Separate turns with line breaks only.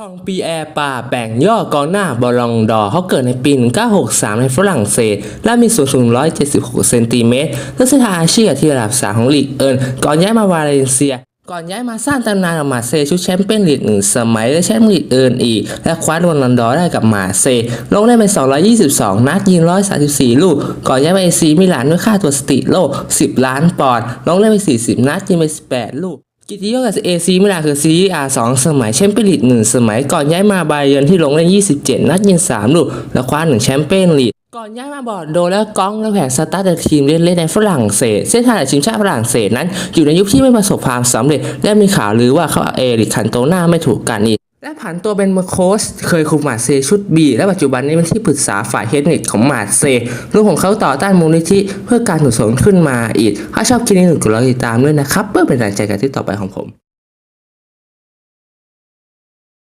ชองปีแอร์ป่าแบ่งย่อกองหน้าบอลองดอเขาเกิดในปี 1963 ในฝรั่งเศส และมีส่วนสูง 176 เซนติเมตรและเส้นทางอาชีพที่ระดับ 3 ของลีกเอิร์นก่อนย้ายมาวาเลนเซีย ก่อนย้ายมาสร้างตำนานกับมาเซชุดแชมเปี้ยนลีกหนึ่งสมัยและแชมป์ลีกเอิร์นอีก และคว้ารางวัลลอนดอร์ได้กับมาเซลงได้เป็น 222 นัดยิง 134 ลูก ก่อนย้ายมาเอซีมิลานด้วยค่าตัวสติโล10 ล้านปอนด์ลงได้ไป40 นัดยิงไป 18 ลูก กิติยศกับเอซีมิลานคือซีอาร์สองสมัยแชมเปี้ยนลีกหนึ่งสมัยก่อนย้ายมาบาเยิร์นที่ลงเล่น 27 นัดยิง3ลูกและคว้าหนึ่งแชมเปี้ยนลีกก่อนย้ายมาบอร์ดโดแล้วก้องและแผงสตาร์ททีมเล่นเล่นในฝรั่งเศส เส้นทางทีมชาติฝรั่งเศสนั้น อยู่ในยุคที่ไม่ประสบความสำเร็จ และมีข่าวลือว่าเขาเอริกคันโตน่าไม่ถูกกันอีก และผันตัวเป็นมือโค้ชเคยคุมมาเซชุดบีและปัจจุบันนี้เป็นที่ปรึกษาฝ่ายเทคนิคของหมาเซย์รวมของเขาต่อต้านมูลนิธิเพื่อการถูกส่งขึ้นมาอีก ถ้าชอบคลิปนี้หนูกดไลค์ติดตามด้วยนะครับ เพื่อเป็นกำลังใจกันที่ต่อไปของผม